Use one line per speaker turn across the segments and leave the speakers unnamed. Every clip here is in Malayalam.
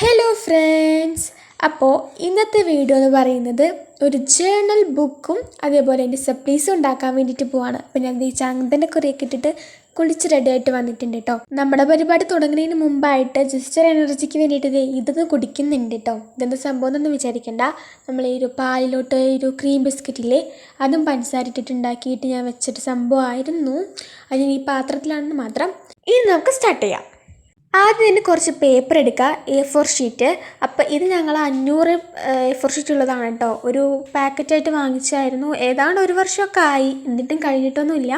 ഹലോ ഫ്രണ്ട്സ് അപ്പോൾ ഇന്നത്തെ വീഡിയോ എന്ന് പറയുന്നത് ഒരു ജേണൽ ബുക്കും അതേപോലെ എന്റെ സപ്ലീസും ഉണ്ടാക്കാൻ വേണ്ടിയിട്ട് പോവാണ്. പിന്നെ ഞാൻ ഈ ചന്ദനൊക്കെ കുറേയൊക്കെ ഇട്ടിട്ട് കുളിച്ച് റെഡി ആയിട്ട് വന്നിട്ടുണ്ട് കേട്ടോ നമ്മുടെ പരിപാടി തുടങ്ങുന്നതിന് മുമ്പായിട്ട് ജസ്റ്റ് ഒരു എനർജിക്ക് വേണ്ടിയിട്ട് ഇതൊന്ന് കുടിക്കുന്നുണ്ട് കേട്ടോ ഇതെന്താ സംഭവം എന്നൊന്നും വിചാരിക്കണ്ട. നമ്മൾ ഈ ഒരു പാലിലോട്ട് ഒരു ക്രീം ബിസ്ക്കറ്റില്ലേ അതും പഞ്ചസാര ഇട്ടിട്ട് ഉണ്ടാക്കിയിട്ട് ഞാൻ വെച്ചിട്ട് സംഭവമായിരുന്നു. അതിന് ഈ പാത്രത്തിലാണെന്ന് മാത്രം ഇനി നമുക്ക് സ്റ്റാർട്ട് ചെയ്യാം. ആദ്യം തന്നെ കുറച്ച് പേപ്പർ എടുക്കുക എ ഫോർ ഷീറ്റ് അപ്പോൾ ഇത് ഞങ്ങൾ അഞ്ഞൂറ് എ ഫോർ ഷീറ്റ് ഉള്ളതാണ് കേട്ടോ ഒരു പാക്കറ്റായിട്ട് വാങ്ങിച്ചായിരുന്നു. ഏതാണ്ട് ഒരു വർഷമൊക്കെ ആയി. എന്നിട്ടും കഴിഞ്ഞിട്ടൊന്നുമില്ല.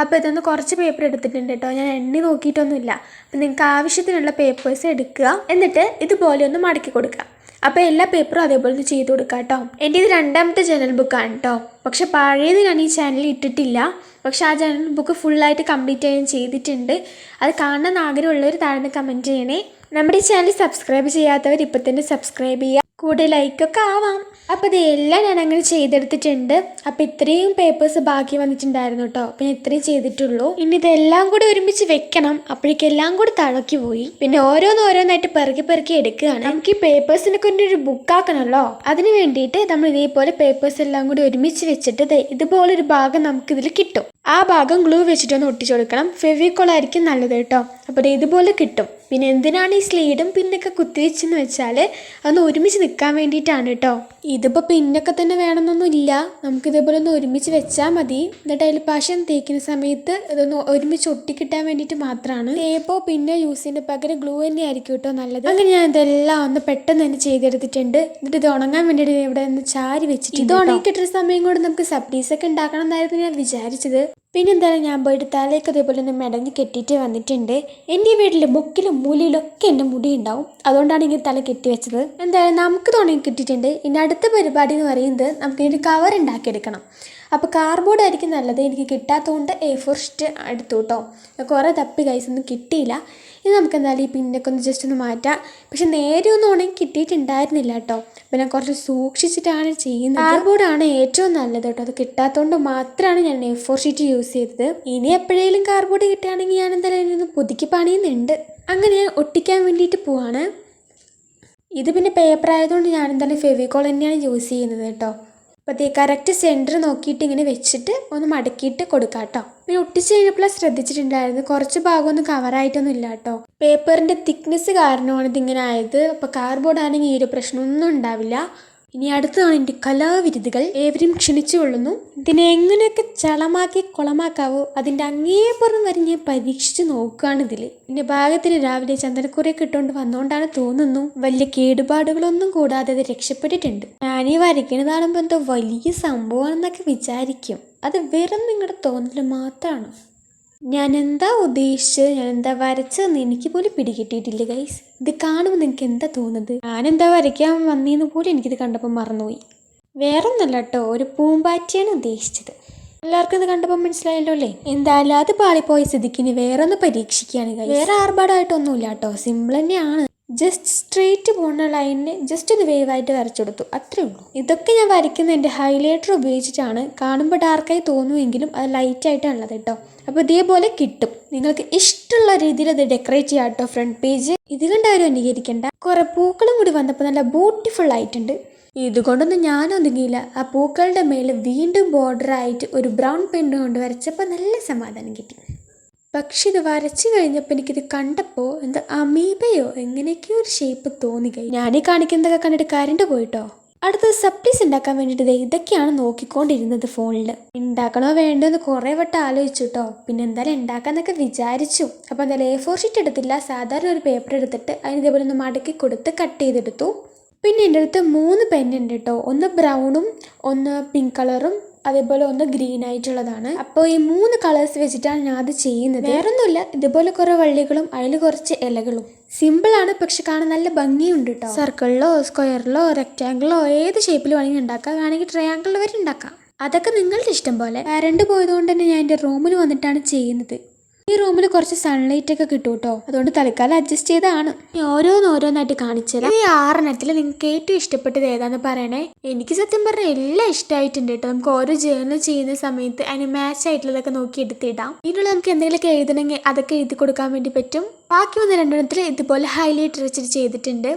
അപ്പോൾ ഇതൊന്ന് കുറച്ച് പേപ്പർ എടുത്തിട്ടുണ്ട് കേട്ടോ. ഞാൻ എണ്ണി നോക്കിയിട്ടൊന്നുമില്ല. അപ്പം നിങ്ങൾക്ക് ആവശ്യത്തിനുള്ള പേപ്പേഴ്സ് എടുക്കുക. എന്നിട്ട് ഇതുപോലെ ഒന്ന് മടക്കി കൊടുക്കുക. അപ്പോൾ എല്ലാ പേപ്പറും അതേപോലെ ഒന്ന് ചെയ്ത് കൊടുക്കുക കേട്ടോ. എന്റെ ഇത് രണ്ടാമത്തെ ജനൽ ബുക്കാണ് കേട്ടോ. പക്ഷെ പഴയത് ഞാൻ ഈ ചാനലിൽ ഇട്ടിട്ടില്ല. പക്ഷെ ആ ജനൽ ബുക്ക് ഫുള്ളായിട്ട് കംപ്ലീറ്റ് ചെയ്യാൻ ചെയ്തിട്ടുണ്ട്. അത് കാണാൻ ആഗ്രഹമുള്ളവർ താഴ്ന്ന് കമന്റ് ചെയ്യണേ. നമ്മുടെ ഈ ചാനൽ സബ്സ്ക്രൈബ് ചെയ്യാത്തവർ ഇപ്പം തന്നെ സബ്സ്ക്രൈബ് ചെയ്യുക. കൂടെ ലൈക്കൊക്കെ ആവാം. അപ്പോൾ ഇതെല്ലാം ഞാൻ അങ്ങനെ ചെയ്തെടുത്തിട്ടുണ്ട്. അപ്പോൾ ഇത്രയും പേപ്പേഴ്സ് ബാക്കി വന്നിട്ടുണ്ടായിരുന്നു കേട്ടോ പിന്നെ ഇത്രയും ചെയ്തിട്ടുള്ളൂ. ഇനി ഇതെല്ലാം കൂടി ഒരുമിച്ച് വെക്കണം. അപ്പോഴേക്കും എല്ലാം കൂടി തളക്കി പോയി. പിന്നെ ഓരോന്നോരോന്നായിട്ട് പെറുക്കി പെറുക്കി എടുക്കുകയാണ്. നമുക്ക് ഈ കൊണ്ട് ഒരു ബുക്ക് ബുക്കാക്കണമല്ലോ അതിന് വേണ്ടിയിട്ട് നമ്മൾ ഇതേപോലെ പേപ്പേഴ്സ് എല്ലാം കൂടി ഒരുമിച്ച് വെച്ചിട്ട് ഇതുപോലെ ഒരു ഭാഗം നമുക്ക് ഇതിൽ കിട്ടും. ആ ഭാഗം ഗ്ലൂ വെച്ചിട്ടൊന്ന് ഒട്ടിച്ചു കൊടുക്കണം. ഫെവിക്കോളായിരിക്കും നല്ലത് കേട്ടോ അപ്പോൾ ഇതുപോലെ കിട്ടും. പിന്നെ എന്തിനാണ് ഈ സ്ലീഡും പിന്നൊക്കെ കുത്തിവെച്ചെന്ന് വെച്ചാൽ അതൊന്ന് ഒരുമിച്ച് നിൽക്കാൻ വേണ്ടിയിട്ടാണ് കേട്ടോ. ഇതിപ്പോൾ പിന്നൊക്കെ തന്നെ വേണമെന്നൊന്നുമില്ല. നമുക്ക് ഇതേപോലെ ഒന്ന് ഒരുമിച്ച് വെച്ചാൽ മതി. എന്നിട്ട് അതിൽ പാശം തേക്കുന്ന സമയത്ത് ഇതൊന്ന് ഒരുമിച്ച് ഒട്ടിക്കിട്ടാൻ വേണ്ടിയിട്ട് മാത്രമാണ്. തേപ്പോ പിന്നെ യൂസ് ചെയ്യുന്ന പകരം ഗ്ലൂ തന്നെ ആയിരിക്കും കേട്ടോ നല്ലത്. അങ്ങനെ ഞാൻ ഇതെല്ലാം ഒന്ന് പെട്ടെന്ന് തന്നെ ചെയ്തെടുത്തിട്ടുണ്ട്. എന്നിട്ട് ഇത് ഉണങ്ങാൻ വേണ്ടിയിട്ട് ഇവിടെ ഒന്ന് ചാരി വെച്ചിട്ട് ഇത് ഉണങ്ങിക്കിട്ടൊരു സമയം കൊണ്ട് നമുക്ക് സബ്ഡീസൊക്കെ ഉണ്ടാക്കണം എന്നായിരുന്നു ഞാൻ വിചാരിച്ചത്. പിന്നെ എന്തായാലും ഞാൻ പോയിട്ട് തലയൊക്കെ അതേപോലെ തന്നെ മെടഞ്ഞ് കെട്ടിയിട്ട് വന്നിട്ടുണ്ട്. എന്റെ വീട്ടിൽ മുക്കിലും മൂലയിലൊക്കെ എന്റെ മുടി ഉണ്ടാവും. അതുകൊണ്ടാണ് ഇങ്ങനെ തല കെട്ടി വെച്ചത്. എന്തായാലും നമുക്ക് തുടങ്ങി കിട്ടിയിട്ടുണ്ട്. ഇനി അടുത്ത പരിപാടി എന്ന് പറയുന്നത് നമുക്ക് ഒരു കവർ ഉണ്ടാക്കിയെടുക്കണം. അപ്പോൾ കാർഡ്ബോർഡ് ആയിരിക്കും നല്ലത്. എനിക്ക് കിട്ടാത്തതുകൊണ്ട് എ ഫോർ ഷീറ്റ് എടുത്തു കേട്ടോ കുറേ തപ്പി കൈസ് ഒന്നും കിട്ടിയില്ല. ഇനി നമുക്ക് എന്തായാലും ഈ പിന്നൊക്കെ ഒന്ന് ജസ്റ്റ് ഒന്ന് മാറ്റാം. പക്ഷെ നേരെ ഒന്നും ഉണങ്ങി കിട്ടിയിട്ടുണ്ടായിരുന്നില്ല കേട്ടോ അപ്പോൾ ഞാൻ കുറച്ച് സൂക്ഷിച്ചിട്ടാണ് ചെയ്യുന്നത്. കാർഡ്ബോർഡാണ് ഏറ്റവും നല്ലത് കേട്ടോ അത് കിട്ടാത്തതുകൊണ്ട് മാത്രമാണ് ഞാൻ എ ഫോർ ഷീറ്റ് യൂസ് ചെയ്തത്. ഇനി എപ്പോഴേലും കാർഡ്ബോർഡ് കിട്ടുകയാണെങ്കിൽ ഞാൻ എന്തായാലും ഇതിനൊന്ന് പുതുക്കി പണിയുന്നുണ്ട്. അങ്ങനെ ഞാൻ ഒട്ടിക്കാൻ വേണ്ടിയിട്ട് പോവാണ്. ഇത് പിന്നെ പേപ്പർ ആയതുകൊണ്ട് ഞാൻ എന്തായാലും ഫെവിക്കോൾ തന്നെയാണ് യൂസ് ചെയ്യുന്നത് കേട്ടോ അപ്പോൾ കറക്റ്റ് സെന്റർ നോക്കിയിട്ട് ഇങ്ങനെ വെച്ചിട്ട് ഒന്ന് മടക്കിയിട്ട് കൊടുക്കാം കേട്ടോ പിന്നെ ഒട്ടിച്ച് കഴിഞ്ഞപ്പോൾ ശ്രദ്ധിച്ചിട്ടുണ്ടായിരുന്നു കുറച്ച് ഭാഗമൊന്നും കവറായിട്ടൊന്നും ഇല്ല കേട്ടോ. പേപ്പറിന്റെ തിക്നെസ് കാരണമാണ് ഇതിങ്ങനെ ആയത്. അപ്പോൾ കാർഡ്ബോർഡ് ആണെങ്കിൽ ഈ ഒരു പ്രശ്നമൊന്നും ഉണ്ടാവില്ല. ഇനി അടുത്തതാണ് എന്റെ കലാവിരുതുകൾ. ഏവരും ക്ഷണിച്ചു കൊള്ളുന്നു. ഇതിനെ എങ്ങനെയൊക്കെ ചളമാക്കി കുളമാക്കാവോ അതിന്റെ അങ്ങേപ്പുറം വരെ ഞാൻ പരീക്ഷിച്ച് നോക്കുകയാണ് ഇതിൽ എന്റെ ഭാഗത്തിന് രാവിലെ ചന്ദനക്കുറയൊക്കെ ഇട്ടുകൊണ്ട് വന്നുകൊണ്ടാണ് തോന്നുന്നു വലിയ കേടുപാടുകളൊന്നും കൂടാതെ അത് രക്ഷപ്പെട്ടിട്ടുണ്ട്. ഞാനീ എന്തോ വലിയ സംഭവമാണെന്നൊക്കെ വിചാരിക്കും. അത് വെറും നിങ്ങളുടെ തോന്നൽ മാത്രമാണ് ഞാൻ എന്താ ഉദ്ദേശിച്ചത്? ഞാൻ എന്താ വരച്ചതെന്ന് എനിക്ക് പോലും പിടികിട്ടിയിട്ടില്ല ഗൈസ് ഇത് കാണുമ്പോൾ നിങ്ങൾക്ക് എന്താ തോന്നുന്നത്? ഞാനെന്താ വരയ്ക്കാൻ വന്നതെന്ന് പോലും എനിക്കിത് കണ്ടപ്പോൾ മറന്നുപോയി. വേറൊന്നല്ല കേട്ടോ ഒരു പൂമ്പാറ്റയാണ് ഉദ്ദേശിച്ചത്. എല്ലാവർക്കും ഇത് കണ്ടപ്പോൾ മനസ്സിലായല്ലോ അല്ലേ? എന്തായാലും അത് പാളിപ്പോയ സ്ഥിതിക്ക് ഇനി വേറെ ഒന്ന് പരീക്ഷിക്കുകയാണ്. വേറെ ആർഭാടമായിട്ടൊന്നുമില്ല കേട്ടോ സിമ്പിൾ തന്നെയാണ്. ജസ്റ്റ് സ്ട്രെയിറ്റ് പോകുന്ന ലൈനിന് ജസ്റ്റ് ഒരു വേവായിട്ട് വരച്ചെടുത്തു അത്രേ ഉള്ളൂ. ഇതൊക്കെ ഞാൻ വരയ്ക്കുന്ന എന്റെ ഹൈലൈറ്റർ ഉപയോഗിച്ചിട്ടാണ്. കാണുമ്പോൾ ഡാർക്കായി തോന്നുമെങ്കിലും അത് ലൈറ്റായിട്ടാണുള്ളത് കേട്ടോ. അപ്പോൾ ഇതേപോലെ കിട്ടും. നിങ്ങൾക്ക് ഇഷ്ടമുള്ള രീതിയിൽ അത് ഡെക്കറേറ്റ് ചെയ്യാം കേട്ടോ ഫ്രണ്ട് പേജ് ഇത് കണ്ടാരും അനുകരിക്കേണ്ട കുറേ പൂക്കളും കൂടി വന്നപ്പോൾ നല്ല ബ്യൂട്ടിഫുൾ ആയിട്ടുണ്ട് ഇതുകൊണ്ടൊന്നും ഞാൻ ഒതുങ്ങിയില്ല. ആ പൂക്കളുടെ മേലെ വീണ്ടും ബോർഡറായിട്ട് ഒരു ബ്രൗൺ പെണ്ണ് കൊണ്ട് വരച്ചപ്പോൾ നല്ല സമാധാനം കിട്ടി. പക്ഷെ ഇത് വരച്ചു കഴിഞ്ഞപ്പോൾ എനിക്കിത് കണ്ടപ്പോൾ എന്താ അമീബയോ എങ്ങനെയൊക്കെയോ ഒരു ഷേപ്പ് തോന്നി കഴിഞ്ഞു ഞാനീ കാണിക്കുന്നതൊക്കെ കണ്ടിട്ട് കരണ്ട് പോയിട്ടോ. അടുത്തത് സപ്ലീസ് ഉണ്ടാക്കാൻ വേണ്ടിയിട്ട് ഇതൊക്കെയാണ് നോക്കിക്കൊണ്ടിരുന്നത് ഫോണിൽ ഉണ്ടാക്കണോ വേണ്ടോ എന്ന് കുറേ വട്ടം ആലോചിച്ചു കേട്ടോ പിന്നെ എന്തായാലും ഉണ്ടാക്കാന്നൊക്കെ വിചാരിച്ചു. അപ്പോൾ എന്തായാലും എ ഫോർ ഷീറ്റ് എടുത്തില്ല. സാധാരണ ഒരു പേപ്പർ എടുത്തിട്ട് അതിന് ഇതേപോലെ ഒന്ന് മടക്കി കൊടുത്ത് കട്ട് ചെയ്തെടുത്തു. പിന്നെ എന്റെ അടുത്ത് മൂന്ന് പെന്നുണ്ട് കേട്ടോ ഒന്ന് ബ്രൗണും ഒന്ന് പിങ്ക് കളറും അതേപോലെ ഒന്ന് ഗ്രീൻ ആയിട്ടുള്ളതാണ്. അപ്പോൾ ഈ മൂന്ന് കളേഴ്സ് വെച്ചിട്ടാണ് ഞാൻ അത് ചെയ്യുന്നത്. വേറൊന്നുമില്ല ഇതുപോലെ കുറേ വള്ളികളും അതിൽ കുറച്ച് ഇലകളും. സിമ്പിൾ ആണ് പക്ഷെ കാണാൻ നല്ല ഭംഗിയുണ്ട് കേട്ടോ സർക്കിളിലോ സ്ക്വയറിലോ റെക്റ്റാങ്കിളോ ഏത് ഷേപ്പിൽ വേണമെങ്കിൽ ഉണ്ടാക്കാം. വേണമെങ്കിൽ ട്രയാങ്കിൾ വരെ ഉണ്ടാക്കാം. അതൊക്കെ നിങ്ങളുടെ ഇഷ്ടം പോലെ. കറണ്ട് പോയതുകൊണ്ട് തന്നെ ഞാൻ എന്റെ റൂമിൽ വന്നിട്ടാണ് ചെയ്യുന്നത്. റൂമിൽ കുറച്ച് സൺലൈറ്റ് ഒക്കെ കിട്ടും കേട്ടോ അതുകൊണ്ട് തൽക്കാലം അഡ്ജസ്റ്റ് ചെയ്താണ് ഓരോന്നോരോന്നായിട്ട് കാണിച്ചു തരാം ഈ ആറെണ്ണത്തിൽ നിങ്ങൾക്ക് ഏറ്റവും ഇഷ്ടപ്പെട്ടത് ഏതാന്ന് പറയണേ? എനിക്ക് സത്യം പറഞ്ഞാൽ എല്ലാം ഇഷ്ടമായിട്ടുണ്ട് കേട്ടോ. നമുക്ക് ഓരോ ജേർണൽ ചെയ്യുന്ന സമയത്ത് അതിന് മാച്ച് ആയിട്ടുള്ളതൊക്കെ നോക്കി എടുത്തിടാം. ഇതിനുള്ള നമുക്ക് എന്തെങ്കിലുമൊക്കെ എഴുതണമെങ്കിൽ അതൊക്കെ എഴുതി കൊടുക്കാൻ വേണ്ടി പറ്റും. ബാക്കി വന്ന രണ്ടെണ്ണത്തിൽ ഇതുപോലെ ഹൈലൈറ്റ് വെച്ചിട്ട് ചെയ്തിട്ടുണ്ട്.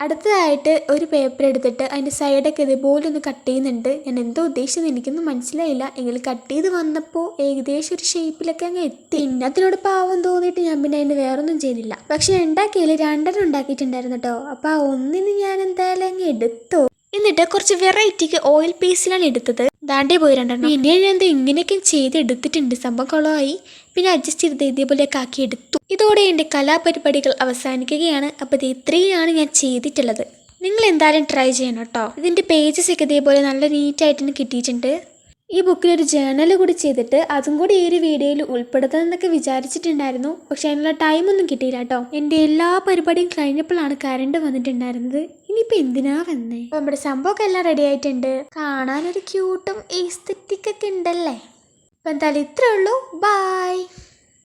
അടുത്തതായിട്ട് ഒരു പേപ്പർ എടുത്തിട്ട് അതിന്റെ സൈഡൊക്കെ ഇതുപോലെ ഒന്ന് കട്ട് ചെയ്യുന്നുണ്ട്. ഞാൻ എന്തോ ഉദ്ദേശിച്ചത് എനിക്കൊന്നും മനസ്സിലായില്ല. എങ്കിലും കട്ട് ചെയ്ത് വന്നപ്പോൾ ഏകദേശം ഒരു ഷേപ്പിലൊക്കെ അങ്ങ് എത്തി. പിന്നെ അതിനോട് പാവം തോന്നിയിട്ട് ഞാൻ പിന്നെ അതിന് വേറൊന്നും ചെയ്തില്ല. പക്ഷെ ഉണ്ടാക്കിയതിൽ രണ്ടെണ്ണം ഉണ്ടാക്കിയിട്ടുണ്ടായിരുന്നു കേട്ടോ അപ്പോൾ ആ ഒന്നിന് ഞാൻ എന്തായാലും അങ്ങ് എടുത്തു. എന്നിട്ട് കുറച്ച് വെറൈറ്റിക്ക് ഓയിൽ പേസ്റ്റിലാണ് എടുത്തത്. ദാണ്ടേ പോയി രണ്ടെണ്ണം. പിന്നെ ഞാൻ എന്താ ഇങ്ങനെയൊക്കെ ചെയ്ത് എടുത്തിട്ടുണ്ട്. സംഭവം കുളമായി പിന്നെ അഡ്ജസ്റ്റ് ചെയ്ത് ഇതേപോലെയൊക്കെ ആക്കി എടുത്തു. ഇതോടെ എന്റെ കലാപരിപാടികൾ അവസാനിക്കുകയാണ്. അപ്പോൾ ഇത് ഇത്രയാണ് ഞാൻ ചെയ്തിട്ടുള്ളത്. നിങ്ങൾ എന്തായാലും ട്രൈ ചെയ്യണം കേട്ടോ. ഇതിന്റെ പേജസ് ഒക്കെ ഇതേപോലെ നല്ല നീറ്റായിട്ട് കിട്ടിയിട്ടുണ്ട്. ഈ ബുക്കിൽ ഒരു ജേണൽ കൂടി ചെയ്തിട്ട് അതും കൂടി ഈ ഒരു വീഡിയോയിൽ ഉൾപ്പെടുത്താമെന്നൊക്കെ വിചാരിച്ചിട്ടുണ്ടായിരുന്നു. പക്ഷെ അതിനുള്ള ടൈമൊന്നും കിട്ടിയില്ല കേട്ടോ. എന്റെ എല്ലാ പരിപാടിയും കഴിഞ്ഞപ്പോഴാണ് കറണ്ട് വന്നിട്ടുണ്ടായിരുന്നത്. ഇനിയിപ്പോൾ എന്തിനാ വന്നേ? നമ്മുടെ സംഭവമൊക്കെ എല്ലാം റെഡി ആയിട്ടുണ്ട്. കാണാനൊരു ക്യൂട്ടും എസ്തെറ്റിക് ഉണ്ടല്ലേ? അപ്പം എന്തായാലും ഇത്രേ ഉള്ളൂ. ബായ്